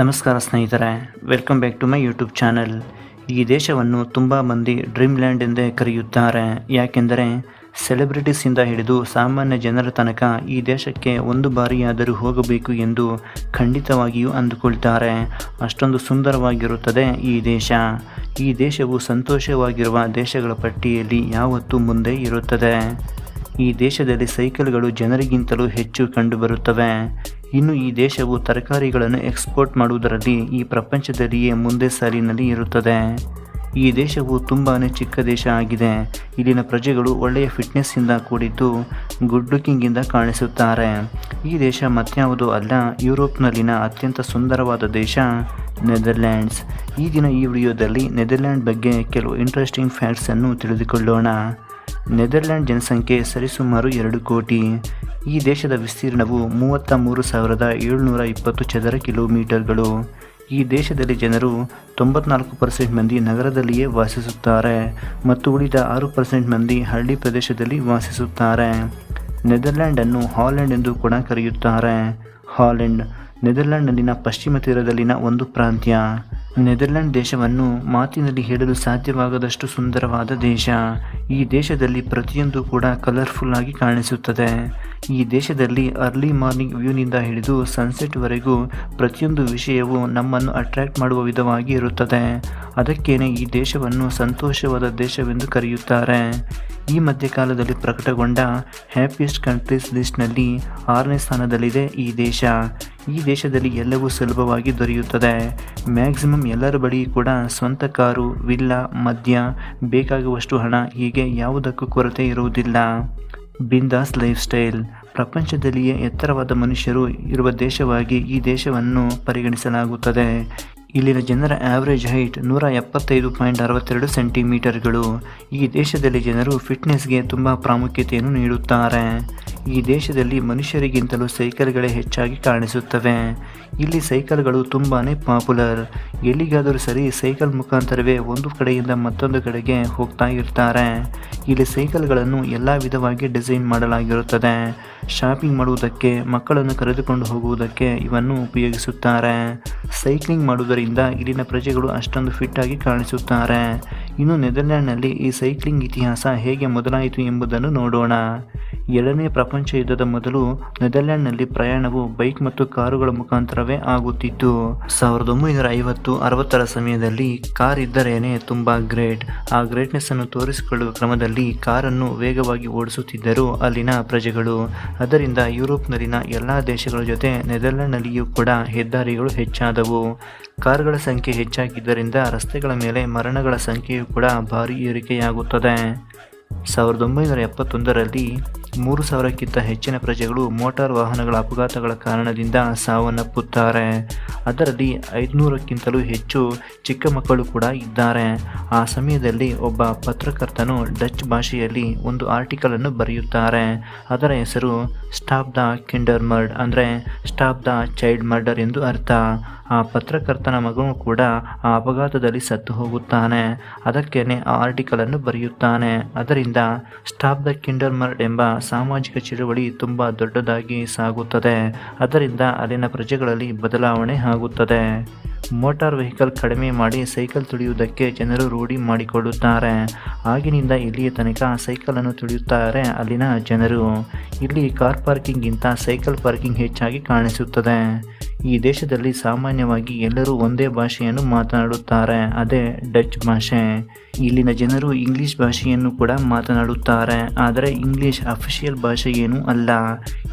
ನಮಸ್ಕಾರ ಸ್ನೇಹಿತರೆ welcome back to my YouTube channel ಈ ದೇಶವನ್ನು ತುಂಬ ಮಂದಿ ಡ್ರೀಮ್ ಲ್ಯಾಂಡ್ ಎಂದೇ ಕರೆಯುತ್ತಾರೆ. ಯಾಕೆಂದರೆ ಸೆಲೆಬ್ರಿಟೀಸಿಂದ ಹಿಡಿದು ಸಾಮಾನ್ಯ ಜನರ ತನಕ ಈ ದೇಶಕ್ಕೆ ಒಂದು ಬಾರಿಯಾದರೂ ಹೋಗಬೇಕು ಎಂದು ಖಂಡಿತವಾಗಿಯೂ ಅಂದುಕೊಳ್ತಾರೆ. ಅಷ್ಟೊಂದು ಸುಂದರವಾಗಿರುತ್ತದೆ ಈ ದೇಶ. ಈ ದೇಶವು ಸಂತೋಷವಾಗಿರುವ ದೇಶಗಳ ಪಟ್ಟಿಯಲ್ಲಿ ಯಾವತ್ತೂ ಮುಂದೆ ಇರುತ್ತದೆ. ಈ ದೇಶದಲ್ಲಿ ಸೈಕಲ್ಗಳು ಜನರಿಗಿಂತಲೂ ಹೆಚ್ಚು ಕಂಡುಬರುತ್ತವೆ. ಇನ್ನು ಈ ದೇಶವು ತರಕಾರಿಗಳನ್ನು ಎಕ್ಸ್ಪೋರ್ಟ್ ಮಾಡುವುದರಲ್ಲಿ ಈ ಪ್ರಪಂಚದಲ್ಲಿಯೇ ಮುಂದೆ ಸಾಲಿನಲ್ಲಿ ಇರುತ್ತದೆ. ಈ ದೇಶವು ತುಂಬಾ ಚಿಕ್ಕ ದೇಶ ಆಗಿದೆ. ಇಲ್ಲಿನ ಪ್ರಜೆಗಳು ಒಳ್ಳೆಯ ಫಿಟ್ನೆಸ್ಸಿಂದ ಕೂಡಿದ್ದು ಗುಡ್ ಲುಕಿಂಗಿಂದ ಕಾಣಿಸುತ್ತಾರೆ. ಈ ದೇಶ ಮತ್ಯಾವುದೂ ಅಲ್ಲ, ಯುರೋಪ್ನಲ್ಲಿನ ಅತ್ಯಂತ ಸುಂದರವಾದ ದೇಶ ನೆದರ್ಲ್ಯಾಂಡ್ಸ್. ಈ ದಿನ ಈ ವಿಡಿಯೋದಲ್ಲಿ ನೆದರ್ಲ್ಯಾಂಡ್ ಬಗ್ಗೆ ಕೆಲವು ಇಂಟ್ರೆಸ್ಟಿಂಗ್ ಫ್ಯಾಕ್ಟ್ಸನ್ನು ತಿಳಿದುಕೊಳ್ಳೋಣ. ನೆದರ್ಲ್ಯಾಂಡ್ ಜನಸಂಖ್ಯೆ ಸರಿಸುಮಾರು ಎರಡು ಕೋಟಿ. ಈ ದೇಶದ ವಿಸ್ತೀರ್ಣವು ಮೂವತ್ತ ಮೂರು ಸಾವಿರದ ಏಳುನೂರ ಇಪ್ಪತ್ತು ಚದರ ಕಿಲೋಮೀಟರ್ಗಳು. ಈ ದೇಶದಲ್ಲಿ ಜನರು ತೊಂಬತ್ನಾಲ್ಕು ಪರ್ಸೆಂಟ್ ಮಂದಿ ನಗರದಲ್ಲಿಯೇ ವಾಸಿಸುತ್ತಾರೆ ಮತ್ತು ಉಳಿದ ಆರು ಪರ್ಸೆಂಟ್ ಮಂದಿ ಹಳ್ಳಿ ಪ್ರದೇಶದಲ್ಲಿ ವಾಸಿಸುತ್ತಾರೆ. ನೆದರ್ಲ್ಯಾಂಡನ್ನು ಹಾಲೆಂಡ್ ಎಂದು ಕೂಡ ಕರೆಯುತ್ತಾರೆ. ಹಾಲೆಂಡ್ ನೆದರ್ಲ್ಯಾಂಡ್ನಲ್ಲಿನ ಪಶ್ಚಿಮ ತೀರದಲ್ಲಿನ ಒಂದು ಪ್ರಾಂತ್ಯ. ನೆದರ್ಲ್ಯಾಂಡ್ ದೇಶವನ್ನು ಮಾತಿನಲ್ಲಿ ಹೇಳಲು ಸಾಧ್ಯವಾಗದಷ್ಟು ಸುಂದರವಾದ ದೇಶ. ಈ ದೇಶದಲ್ಲಿ ಪ್ರತಿಯೊಂದು ಕೂಡ ಕಲರ್ಫುಲ್ ಆಗಿ ಕಾಣಿಸುತ್ತದೆ. ಈ ದೇಶದಲ್ಲಿ ಅರ್ಲಿ ಮಾರ್ನಿಂಗ್ ವ್ಯೂನಿಂದ ಹಿಡಿದು ಸನ್ಸೆಟ್ವರೆಗೂ ಪ್ರತಿಯೊಂದು ವಿಷಯವು ನಮ್ಮನ್ನು ಅಟ್ರಾಕ್ಟ್ ಮಾಡುವ ವಿಧವಾಗಿ ಇರುತ್ತದೆ. ಅದಕ್ಕೇನೆ ಈ ದೇಶವನ್ನು ಸಂತೋಷವಾದ ದೇಶವೆಂದು ಕರೆಯುತ್ತಾರೆ. ಈ ಮಧ್ಯಕಾಲದಲ್ಲಿ ಪ್ರಕಟಗೊಂಡ ಹ್ಯಾಪಿಯೆಸ್ಟ್ ಕಂಟ್ರೀಸ್ ಲಿಸ್ಟ್ನಲ್ಲಿ ಆರನೇ ಸ್ಥಾನದಲ್ಲಿದೆ ಈ ದೇಶ. ಈ ದೇಶದಲ್ಲಿ ಎಲ್ಲವೂ ಸುಲಭವಾಗಿ ದೊರೆಯುತ್ತದೆ. ಮ್ಯಾಕ್ಸಿಮಮ್ ಎಲ್ಲರ ಬಳಿ ಕೂಡ ಸ್ವಂತ ಕಾರು ವಿಲ್ಲ ಮದ್ಯ, ಬೇಕಾಗುವಷ್ಟು ಹಣ, ಹೀಗೆ ಯಾವುದಕ್ಕೂ ಕೊರತೆ ಇರುವುದಿಲ್ಲ. ಬಿಂದಾಸ್ ಲೈಫ್ ಸ್ಟೈಲ್ ಪ್ರಪಂಚದಲ್ಲಿಯೇ ಎತ್ತರವಾದ ಮನುಷ್ಯರು ಇರುವ ದೇಶವಾಗಿ ಈ ದೇಶವನ್ನು ಪರಿಗಣಿಸಲಾಗುತ್ತದೆ. ಇಲ್ಲಿನ ಜನರ ಆವರೇಜ್ ಹೈಟ್ ನೂರ ಎಪ್ಪತ್ತೈದು ಪಾಯಿಂಟ್ ಅರವತ್ತೆರಡು ಸೆಂಟಿಮೀಟರ್ಗಳು ಈ ದೇಶದಲ್ಲಿ ಜನರು ಫಿಟ್ನೆಸ್ಗೆ ತುಂಬ ಪ್ರಾಮುಖ್ಯತೆಯನ್ನು ನೀಡುತ್ತಾರೆ. ಈ ದೇಶದಲ್ಲಿ ಮನುಷ್ಯರಿಗಿಂತಲೂ ಸೈಕಲ್ಗಳೇ ಹೆಚ್ಚಾಗಿ ಕಾಣಿಸುತ್ತವೆ. ಇಲ್ಲಿ ಸೈಕಲ್ಗಳು ತುಂಬಾ ಪಾಪ್ಯುಲರ್. ಎಲ್ಲಿಗಾದರೂ ಸರಿ ಸೈಕಲ್ ಮುಖಾಂತರವೇ ಒಂದು ಕಡೆಯಿಂದ ಮತ್ತೊಂದು ಕಡೆಗೆ ಹೋಗ್ತಾ ಇರ್ತಾರೆ. ಇಲ್ಲಿ ಸೈಕಲ್ಗಳನ್ನು ಎಲ್ಲ ವಿಧವಾಗಿ ಡಿಸೈನ್ ಮಾಡಲಾಗಿರುತ್ತದೆ. ಶಾಪಿಂಗ್ ಮಾಡುವುದಕ್ಕೆ, ಮಕ್ಕಳನ್ನು ಕರೆದುಕೊಂಡು ಹೋಗುವುದಕ್ಕೆ ಇವನ್ನು ಉಪಯೋಗಿಸುತ್ತಾರೆ. ಸೈಕ್ಲಿಂಗ್ ಮಾಡುವುದರಿಂದ ಇಲ್ಲಿನ ಪ್ರಜೆಗಳು ಅಷ್ಟೊಂದು ಫಿಟ್ ಆಗಿ ಕಾಣಿಸುತ್ತಾರೆ. ಇನ್ನು ನೆದರ್ಲ್ಯಾಂಡ್ನಲ್ಲಿ ಈ ಸೈಕ್ಲಿಂಗ್ ಇತಿಹಾಸ ಹೇಗೆ ಮೊದಲಾಯಿತು ಎಂಬುದನ್ನು ನೋಡೋಣ. ಎರಡನೇ ಪ್ರಪಂಚ ಯುದ್ಧದ ಮೊದಲು ನೆದರ್ಲ್ಯಾಂಡ್ನಲ್ಲಿ ಪ್ರಯಾಣವು ಬೈಕ್ ಮತ್ತು ಕಾರುಗಳ ಮುಖಾಂತರವೇ ಆಗುತ್ತಿತ್ತು. ಸಾವಿರದ ಒಂಬೈನೂರ ಐವತ್ತು ಅರವತ್ತರ ಸಮಯದಲ್ಲಿ ಕಾರ್ ಇದ್ದರೇನೆ ತುಂಬ ಗ್ರೇಟ್. ಆ ಗ್ರೇಟ್ನೆಸ್ ಅನ್ನು ತೋರಿಸಿಕೊಳ್ಳುವ ಕ್ರಮದಲ್ಲಿ ಕಾರನ್ನು ವೇಗವಾಗಿ ಓಡಿಸುತ್ತಿದ್ದರು ಅಲ್ಲಿನ ಪ್ರಜೆಗಳು. ಅದರಿಂದ ಯುರೋಪ್ನಲ್ಲಿನ ಎಲ್ಲ ದೇಶಗಳ ಜೊತೆ ನೆದರ್ಲ್ಯಾಂಡ್ನಲ್ಲಿಯೂ ಕೂಡ ಹೆದ್ದಾರಿಗಳು ಹೆಚ್ಚಾದವು. ಕಾರುಗಳ ಸಂಖ್ಯೆ ಹೆಚ್ಚಾಗಿದ್ದರಿಂದ ರಸ್ತೆಗಳ ಮೇಲೆ ಮರಣಗಳ ಸಂಖ್ಯೆಯು ಕೂಡ ಭಾರಿ ಏರಿಕೆಯಾಗುತ್ತದೆ. ಸಾವಿರದ ಒಂಬೈನೂರ ಎಪ್ಪತ್ತೊಂದರಲ್ಲಿ ಮೂರು ಸಾವಿರಕ್ಕಿಂತ ಹೆಚ್ಚಿನ ಪ್ರಜೆಗಳು ಮೋಟಾರ್ ವಾಹನಗಳ ಅಪಘಾತಗಳ ಕಾರಣದಿಂದ ಸಾವನ್ನಪ್ಪುತ್ತಾರೆ. ಅದರಲ್ಲಿ ಐದುನೂರಕ್ಕಿಂತಲೂ ಹೆಚ್ಚು ಚಿಕ್ಕ ಮಕ್ಕಳು ಕೂಡ ಇದ್ದಾರೆ. ಆ ಸಮಯದಲ್ಲಿ ಒಬ್ಬ ಪತ್ರಕರ್ತನು ಡಚ್ ಭಾಷೆಯಲ್ಲಿ ಒಂದು ಆರ್ಟಿಕಲ್ ಅನ್ನು ಬರೆಯುತ್ತಾರೆ. ಅದರ ಹೆಸರು ಸ್ಟಾಪ್ ದ ಕಿಂಡರ್ ಮರ್ಡ್ ಅಂದರೆ ಸ್ಟಾಪ್ ದ ಚೈಲ್ಡ್ ಮರ್ಡರ್ ಎಂದು ಅರ್ಥ. ಆ ಪತ್ರಕರ್ತನ ಮಗನು ಕೂಡ ಆ ಅಪಘಾತದಲ್ಲಿ ಸತ್ತು ಹೋಗುತ್ತಾನೆ. ಅದಕ್ಕೇನೆ ಆ ಆರ್ಟಿಕಲನ್ನು ಬರೆಯುತ್ತಾನೆ. ಅದರಿಂದ ಸ್ಟಾಪ್ ದ ಕಿಂಡರ್ ಮರ್ಡ್ ಎಂಬ ಸಾಮಾಜಿಕ ಚಳುವಳಿ ತುಂಬ ದೊಡ್ಡದಾಗಿ ಸಾಗುತ್ತದೆ. ಅದರಿಂದ ಅಲ್ಲಿನ ಪ್ರಜೆಗಳಲ್ಲಿ ಬದಲಾವಣೆ ಆಗುತ್ತದೆ. ಮೋಟಾರ್ ವೆಹಿಕಲ್ ಕಡಿಮೆ ಮಾಡಿ ಸೈಕಲ್ ತುಳಿಯುವುದಕ್ಕೆ ಜನರು ರೂಢಿ ಮಾಡಿಕೊಳ್ಳುತ್ತಾರೆ. ಆಗಿನಿಂದ ಇಲ್ಲಿಯ ತನಕ ಸೈಕಲನ್ನು ತುಳಿಯುತ್ತಾರೆ ಅಲ್ಲಿನ ಜನರು. ಇಲ್ಲಿ ಕಾರ್ ಪಾರ್ಕಿಂಗ್ಗಿಂತ ಸೈಕಲ್ ಪಾರ್ಕಿಂಗ್ ಹೆಚ್ಚಾಗಿ ಕಾಣಿಸುತ್ತದೆ. ಈ ದೇಶದಲ್ಲಿ ಸಾಮಾನ್ಯವಾಗಿ ಎಲ್ಲರೂ ಒಂದೇ ಭಾಷೆಯನ್ನು ಮಾತನಾಡುತ್ತಾರೆ, ಅದೇ ಡಚ್ ಭಾಷೆ. ಇಲ್ಲಿನ ಜನರು ಇಂಗ್ಲಿಷ್ ಭಾಷೆಯನ್ನು ಕೂಡ ಮಾತನಾಡುತ್ತಾರೆ, ಆದರೆ ಇಂಗ್ಲಿಷ್ ಅಫಿಷಿಯಲ್ ಭಾಷೆ ಏನೂ ಅಲ್ಲ.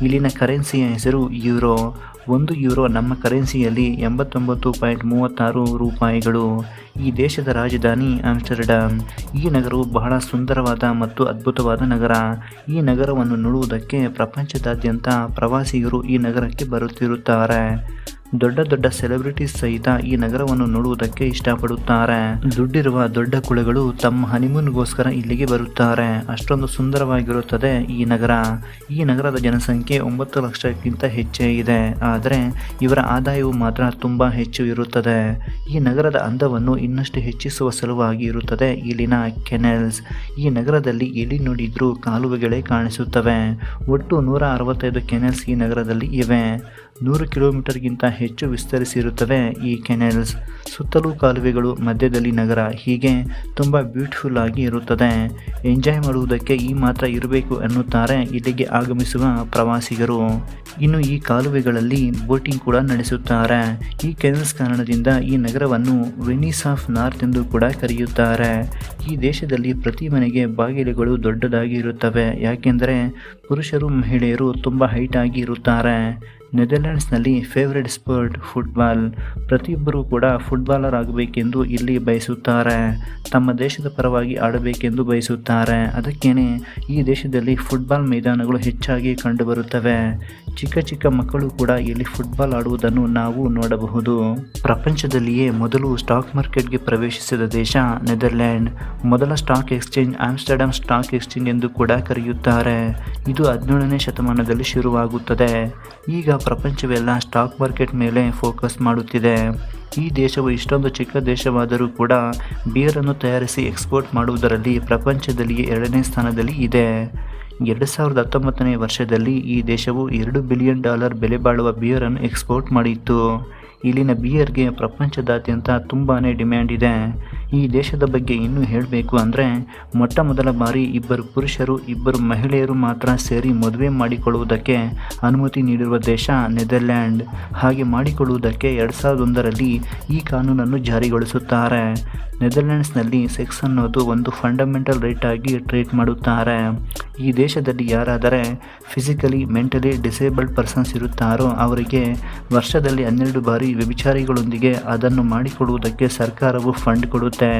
ಇಲ್ಲಿನ ಕರೆನ್ಸಿಯ ಹೆಸರು ಯೂರೋ. ಒಂದು ಯೂರೋ ನಮ್ಮ ಕರೆನ್ಸಿಯಲ್ಲಿ ಎಂಬತ್ತೊಂಬತ್ತು ಪಾಯಿಂಟ್ ಮೂವತ್ತಾರು ರೂಪಾಯಿಗಳು. ಈ ದೇಶದ ರಾಜಧಾನಿ ಆಮ್ಸ್ಟರ್ಡಮ್. ಈ ನಗರವು ಬಹಳ ಸುಂದರವಾದ ಮತ್ತು ಅದ್ಭುತವಾದ ನಗರ. ಈ ನಗರವನ್ನು ನೋಡುವುದಕ್ಕೆ ಪ್ರಪಂಚದಾದ್ಯಂತ ಪ್ರವಾಸಿಗರು ಈ ನಗರಕ್ಕೆ ಬರುತ್ತಿರುತ್ತಾರೆ. ದೊಡ್ಡ ದೊಡ್ಡ ಸೆಲೆಬ್ರಿಟೀಸ್ ಸಹಿತ ಈ ನಗರವನ್ನು ನೋಡುವುದಕ್ಕೆ ಇಷ್ಟಪಡುತ್ತಾರೆ. ದುಡ್ಡಿರುವ ದೊಡ್ಡ ಕುಳಗಳು ತಮ್ಮ ಹನಿಮೂನ್ಗೋಸ್ಕರ ಇಲ್ಲಿಗೆ ಬರುತ್ತಾರೆ. ಅಷ್ಟೊಂದು ಸುಂದರವಾಗಿರುತ್ತದೆ ಈ ನಗರ. ಈ ನಗರದ ಜನಸಂಖ್ಯೆ ಒಂಬತ್ತು ಲಕ್ಷಕ್ಕಿಂತ ಹೆಚ್ಚೇ ಇದೆ. ಆದರೆ ಇವರ ಆದಾಯವು ಮಾತ್ರ ತುಂಬಾ ಹೆಚ್ಚು ಇರುತ್ತದೆ. ಈ ನಗರದ ಅಂದವನ್ನು ಇನ್ನಷ್ಟು ಹೆಚ್ಚಿಸುವ ಸಲುವಾಗಿ ಇರುತ್ತದೆ ಇಲ್ಲಿನ ಕೆನೆಲ್ಸ್. ಈ ನಗರದಲ್ಲಿ ಎಲ್ಲಿ ನೋಡಿದ್ರೂ ಕಾಲುವೆಗಳೇ ಕಾಣಿಸುತ್ತವೆ. ಒಟ್ಟು ನೂರ ಅರವತ್ತೈದು ಕೆನೆಲ್ಸ್ ಈ ನಗರದಲ್ಲಿ ಇವೆ. ನೂರು ಕಿಲೋಮೀಟರ್ಗಿಂತ ಹೆಚ್ಚು ವಿಸ್ತರಿಸಿರುತ್ತವೆ. ಈ ಕೆನೆಲ್ಸ್ ಸುತ್ತಲೂ ಕಾಲುವೆಗಳು, ಮಧ್ಯದಲ್ಲಿ ನಗರ ಹೀಗೆ ತುಂಬ ಬ್ಯೂಟಿಫುಲ್ ಆಗಿ ಇರುತ್ತದೆ. ಎಂಜಾಯ್ ಮಾಡುವುದಕ್ಕೆ ಈ ಮಾತ್ರ ಇರಬೇಕು ಎನ್ನುತ್ತಾರೆ ಇಲ್ಲಿಗೆ ಆಗಮಿಸುವ ಪ್ರವಾಸಿಗರು. ಇನ್ನು ಈ ಕಾಲುವೆಗಳಲ್ಲಿ ಬೋಟಿಂಗ್ ಕೂಡ ನಡೆಸುತ್ತಾರೆ. ಈ ಕೆನಲ್ಸ್ ಕಾರಣದಿಂದ ಈ ನಗರವನ್ನು ವೆನಿಸ್ ಆಫ್ ನಾರ್ತ್ ಎಂದು ಕೂಡ ಕರೆಯುತ್ತಾರೆ. ಈ ದೇಶದಲ್ಲಿ ಪ್ರತಿ ಮನೆಗೆ ಬಾಗಿಲುಗಳು ದೊಡ್ಡದಾಗಿ ಇರುತ್ತವೆ. ಯಾಕೆಂದರೆ ಪುರುಷರು ಮಹಿಳೆಯರು ತುಂಬ ಹೈಟ್ ಆಗಿ ಇರುತ್ತಾರೆ. ನೆದರ್ಲ್ಯಾಂಡ್ಸ್ನಲ್ಲಿ ಫೇವ್ರೆಟ್ ಸ್ಪೋರ್ಟ್ ಫುಟ್ಬಾಲ್. ಪ್ರತಿಯೊಬ್ಬರೂ ಕೂಡ ಫುಟ್ಬಾಲರ್ ಆಗಬೇಕೆಂದು ಇಲ್ಲಿ ಬಯಸುತ್ತಾರೆ. ತಮ್ಮ ದೇಶದ ಪರವಾಗಿ ಆಡಬೇಕೆಂದು ಬಯಸುತ್ತಾರೆ. ಅದಕ್ಕೇನೆ ಈ ದೇಶದಲ್ಲಿ ಫುಟ್ಬಾಲ್ ಮೈದಾನಗಳು ಹೆಚ್ಚಾಗಿ ಕಂಡುಬರುತ್ತವೆ. ಚಿಕ್ಕ ಚಿಕ್ಕ ಮಕ್ಕಳು ಕೂಡ ಇಲ್ಲಿ ಫುಟ್ಬಾಲ್ ಆಡುವುದನ್ನು ನಾವು ನೋಡಬಹುದು. ಪ್ರಪಂಚದಲ್ಲಿಯೇ ಮೊದಲು ಸ್ಟಾಕ್ ಮಾರ್ಕೆಟ್ಗೆ ಪ್ರವೇಶಿಸಿದ ದೇಶ ನೆದರ್ಲ್ಯಾಂಡ್ ಮೊದಲ stock exchange Amsterdam stock exchange ಎಂದು ಕೂಡ ಕರೆಯುತ್ತಾರೆ. ಇದು ಹದಿನೇಳನೇ ಶತಮಾನದಲ್ಲಿ ಶುರುವಾಗುತ್ತದೆ. ಈಗ ಪ್ರಪಂಚವೆಲ್ಲ ಸ್ಟಾಕ್ ಮಾರ್ಕೆಟ್ ಮೇಲೆ ಫೋಕಸ್ ಮಾಡುತ್ತಿದೆ. ಈ ದೇಶವು ಇಷ್ಟೊಂದು ಚಿಕ್ಕ ದೇಶವಾದರೂ ಕೂಡ ಬಿಯರನ್ನು ತಯಾರಿಸಿ ಎಕ್ಸ್ಪೋರ್ಟ್ ಮಾಡುವುದರಲ್ಲಿ ಪ್ರಪಂಚದಲ್ಲಿಯೇ ಎರಡನೇ ಸ್ಥಾನದಲ್ಲಿ ಇದೆ. ಎರಡು ಸಾವಿರದ ಹತ್ತೊಂಬತ್ತನೇ ವರ್ಷದಲ್ಲಿ ಈ ದೇಶವು ಎರಡು ಬಿಲಿಯನ್ ಡಾಲರ್ ಬೆಲೆ ಬಾಳುವ ಬಿಯರನ್ನು ಎಕ್ಸ್ಪೋರ್ಟ್ ಮಾಡಿತ್ತು. ಇಲ್ಲಿನ ಬಿಯರ್ಗೆ ಪ್ರಪಂಚದಾದ್ಯಂತ ತುಂಬಾ ಡಿಮ್ಯಾಂಡ್ ಇದೆ. ಈ ದೇಶದ ಬಗ್ಗೆ ಇನ್ನೂ ಹೇಳಬೇಕು ಅಂದರೆ, ಮೊಟ್ಟ ಮೊದಲ ಬಾರಿ ಇಬ್ಬರು ಪುರುಷರು, ಇಬ್ಬರು ಮಹಿಳೆಯರು ಮಾತ್ರ ಸೇರಿ ಮದುವೆ ಮಾಡಿಕೊಳ್ಳುವುದಕ್ಕೆ ಅನುಮತಿ ನೀಡಿರುವ ದೇಶ ನೆದರ್ಲ್ಯಾಂಡ್. ಹಾಗೆ ಮಾಡಿಕೊಳ್ಳುವುದಕ್ಕೆ ಎರಡು ಸಾವಿರದ ಒಂದರಲ್ಲಿ ಈ ಕಾನೂನನ್ನು ಜಾರಿಗೊಳಿಸುತ್ತಾರೆ. ನೆದರ್ಲ್ಯಾಂಡ್ಸ್ನಲ್ಲಿ ಸೆಕ್ಸ್ ಅನ್ನೋದು ಒಂದು ಫಂಡಮೆಂಟಲ್ ರೈಟ್ ಆಗಿ ಟ್ರೀಟ್ ಮಾಡುತ್ತಾರೆ. ಈ ದೇಶದಲ್ಲಿ ಯಾರಾದರೆ ಫಿಸಿಕಲಿ ಮೆಂಟಲಿ ಡಿಸೇಬಲ್ಡ್ ಪರ್ಸನ್ಸ್ ಇರುತ್ತಾರೋ ಅವರಿಗೆ ವರ್ಷದಲ್ಲಿ ಹನ್ನೆರಡು ಬಾರಿ ವ್ಯಭಿಚಾರಿಗಳೊಂದಿಗೆ ಅದನ್ನು ಮಾಡಿಕೊಡುವುದಕ್ಕೆ ಸರ್ಕಾರವು ಫಂಡ್ ಕೊಡುತ್ತೆ.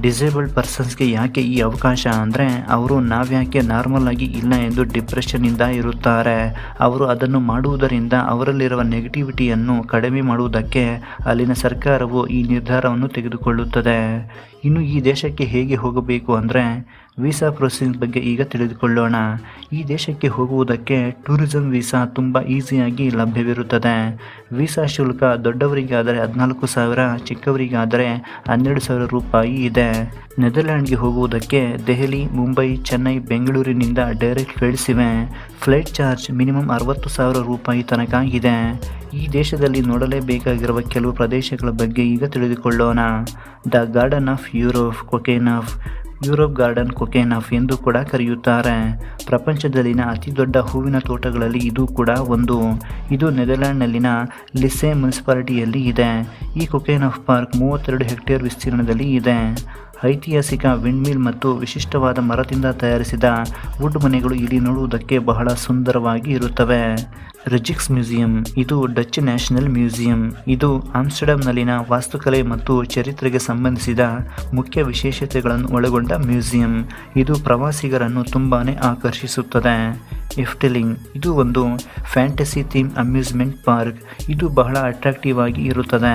ಡಿಸೇಬಲ್ಡ್ ಪರ್ಸನ್ಸ್ಗೆ ಯಾಕೆ ಈ ಅವಕಾಶ ಅಂದರೆ ಅವರು ನಾವ್ಯಾಕೆ ನಾರ್ಮಲ್ ಆಗಿ ಇಲ್ಲ ಎಂದು ಡಿಪ್ರೆಷನ್ನಿಂದ ಇರುತ್ತಾರೆ. ಅವರು ಅದನ್ನು ಮಾಡುವುದರಿಂದ ಅವರಲ್ಲಿರುವ ನೆಗೆಟಿವಿಟಿಯನ್ನು ಕಡಿಮೆ ಮಾಡುವುದಕ್ಕೆ ಅಲ್ಲಿನ ಸರ್ಕಾರವು ಈ ನಿರ್ಧಾರವನ್ನು ತೆಗೆದುಕೊಳ್ಳುತ್ತದೆ. ಇನ್ನು ಈ ದೇಶಕ್ಕೆ ಹೇಗೆ ಹೋಗಬೇಕು ಅಂದರೆ ವೀಸಾ ಪ್ರೊಸೆಸಿಂಗ್ ಬಗ್ಗೆ ಈಗ ತಿಳಿದುಕೊಳ್ಳೋಣ. ಈ ದೇಶಕ್ಕೆ ಹೋಗುವುದಕ್ಕೆ ಟೂರಿಸಂ ವೀಸಾ ತುಂಬ ಈಸಿಯಾಗಿ ಲಭ್ಯವಿರುತ್ತದೆ. ವೀಸಾ ಶುಲ್ಕ ದೊಡ್ಡವರಿಗಾದರೆ ಹದಿನಾಲ್ಕು ಸಾವಿರ, ಚಿಕ್ಕವರಿಗಾದರೆ ಹನ್ನೆರಡು ಸಾವಿರ ರೂಪಾಯಿ ಇದೆ. ನೆದರ್ಲ್ಯಾಂಡ್ಗೆ ಹೋಗುವುದಕ್ಕೆ ದೆಹಲಿ, ಮುಂಬೈ, ಚೆನ್ನೈ, ಬೆಂಗಳೂರಿನಿಂದ ಡೈರೆಕ್ಟ್ ಫ್ಲೈಟ್ಸ್ ಇವೆ ಫ್ಲೈಟ್ ಚಾರ್ಜ್ ಮಿನಿಮಮ್ ಅರವತ್ತು ಸಾವಿರ ರೂಪಾಯಿ ತನಕ ಇದೆ. ಈ ದೇಶದಲ್ಲಿ ನೋಡಲೇಬೇಕಾಗಿರುವ ಕೆಲವು ಪ್ರದೇಶಗಳ ಬಗ್ಗೆ ಈಗ ತಿಳಿದುಕೊಳ್ಳೋಣ. The garden of Europe Keukenhof Europe garden Keukenhof ಎಂದು ಕೂಡ ಕರೆಯುತ್ತಾರೆ. ಪ್ರಪಂಚದಲ್ಲಿನ ಅತಿ ದೊಡ್ಡ ಹೂವಿನ ತೋಟಗಳಲ್ಲಿ ಇದು ಕೂಡ ಒಂದು. ಇದು ನೆದರ್ಲ್ಯಾಂಡ್ನಲ್ಲಿನ ಲಿಸೆ ಮುನ್ಸಿಪಾಲಿಟಿಯಲ್ಲಿ ಇದೆ. ಈ ಕೊಕೇನ್ ಆಫ್ ಪಾರ್ಕ್ ಮೂವತ್ತೆರಡು ಹೆಕ್ಟೇರ್ ವಿಸ್ತೀರ್ಣದಲ್ಲಿ ಇದೆ. ಐತಿಹಾಸಿಕ ವಿಂಡ್ಮಿಲ್ ಮತ್ತು ವಿಶಿಷ್ಟವಾದ ಮರದಿಂದ ತಯಾರಿಸಿದ ವುಡ್ ಮನೆಗಳು ಇಲ್ಲಿ ನೋಡುವುದಕ್ಕೆ ಬಹಳ ಸುಂದರವಾಗಿ ಇರುತ್ತವೆ. ರಿಜಿಕ್ಸ್ ಮ್ಯೂಸಿಯಂ ಇದು ಡಚ್ ನ್ಯಾಷನಲ್ ಮ್ಯೂಸಿಯಂ ಇದು ಆಮ್ಸ್ಟರ್ಡಮ್ನಲ್ಲಿನ ವಾಸ್ತುಕಲೆ ಮತ್ತು ಚರಿತ್ರೆಗೆ ಸಂಬಂಧಿಸಿದ ಮುಖ್ಯ ವಿಶೇಷತೆಗಳನ್ನು ಒಳಗೊಂಡ ಮ್ಯೂಸಿಯಂ ಇದು ಪ್ರವಾಸಿಗರನ್ನು ತುಂಬಾ ಆಕರ್ಷಿಸುತ್ತದೆ. ಇಫ್ಟಿಲಿಂಗ್ ಇದು ಒಂದು ಫ್ಯಾಂಟಸಿ ಥೀಮ್ ಅಮ್ಯೂಸ್ಮೆಂಟ್ ಪಾರ್ಕ್ ಇದು ಬಹಳ ಅಟ್ರಾಕ್ಟಿವ್ ಆಗಿ ಇರುತ್ತದೆ.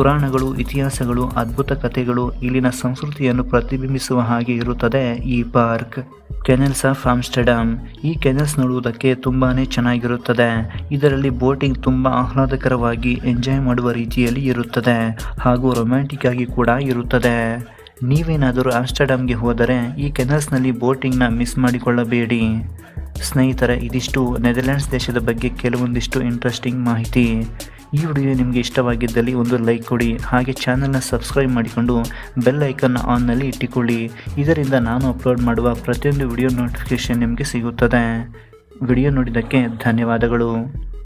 ಪುರಾಣಗಳು, ಇತಿಹಾಸಗಳು, ಅದ್ಭುತ ಕಥೆಗಳು ಇಲ್ಲಿನ ಸಂಸ್ಕೃತಿಯನ್ನು ಪ್ರತಿಬಿಂಬಿಸುವ ಹಾಗೆ ಇರುತ್ತದೆ ಈ ಪಾರ್ಕ್. Canals of Amsterdam. ಈ ಕೆನಲ್ಸ್ ನೋಡುವುದಕ್ಕೆ ತುಂಬಾ ಚೆನ್ನಾಗಿರುತ್ತದೆ. ಇದರಲ್ಲಿ ಬೋಟಿಂಗ್ ತುಂಬ ಆಹ್ಲಾದಕರವಾಗಿ ಎಂಜಾಯ್ ಮಾಡುವ ರೀತಿಯಲ್ಲಿ ಇರುತ್ತದೆ ಹಾಗೂ ರೊಮ್ಯಾಂಟಿಕ್ ಆಗಿ ಕೂಡ ಇರುತ್ತದೆ. ನೀವೇನಾದರೂ ಆಮ್ಸ್ಟರ್ಡಾಮ್ಗೆ ಹೋದರೆ ಈ ಕೆನಲ್ಸ್ನಲ್ಲಿ ಬೋಟಿಂಗ್ನ ಮಿಸ್ ಮಾಡಿಕೊಳ್ಳಬೇಡಿ. ಸ್ನೇಹಿತರೆ, ಇದಿಷ್ಟು ನೆದರ್ಲ್ಯಾಂಡ್ಸ್ ದೇಶದ ಬಗ್ಗೆ ಕೆಲವೊಂದಿಷ್ಟು ಇಂಟ್ರೆಸ್ಟಿಂಗ್ ಮಾಹಿತಿ. ಈ ವಿಡಿಯೋ ನಿಮಗೆ ಇಷ್ಟವಾಗಿದ್ದಲ್ಲಿ ಒಂದು ಲೈಕ್ ಕೊಡಿ, ಹಾಗೆ ಚಾನಲ್ನ ಸಬ್ಸ್ಕ್ರೈಬ್ ಮಾಡಿಕೊಂಡು ಬೆಲ್ ಐಕನ್ನ ಆನ್ನಲ್ಲಿ ಇಟ್ಟುಕೊಳ್ಳಿ. ಇದರಿಂದ ನಾನು ಅಪ್ಲೋಡ್ ಮಾಡುವ ಪ್ರತಿಯೊಂದು ವಿಡಿಯೋ ನೋಟಿಫಿಕೇಷನ್ ನಿಮಗೆ ಸಿಗುತ್ತದೆ. ವಿಡಿಯೋ ನೋಡಿದ್ದಕ್ಕೆ ಧನ್ಯವಾದಗಳು.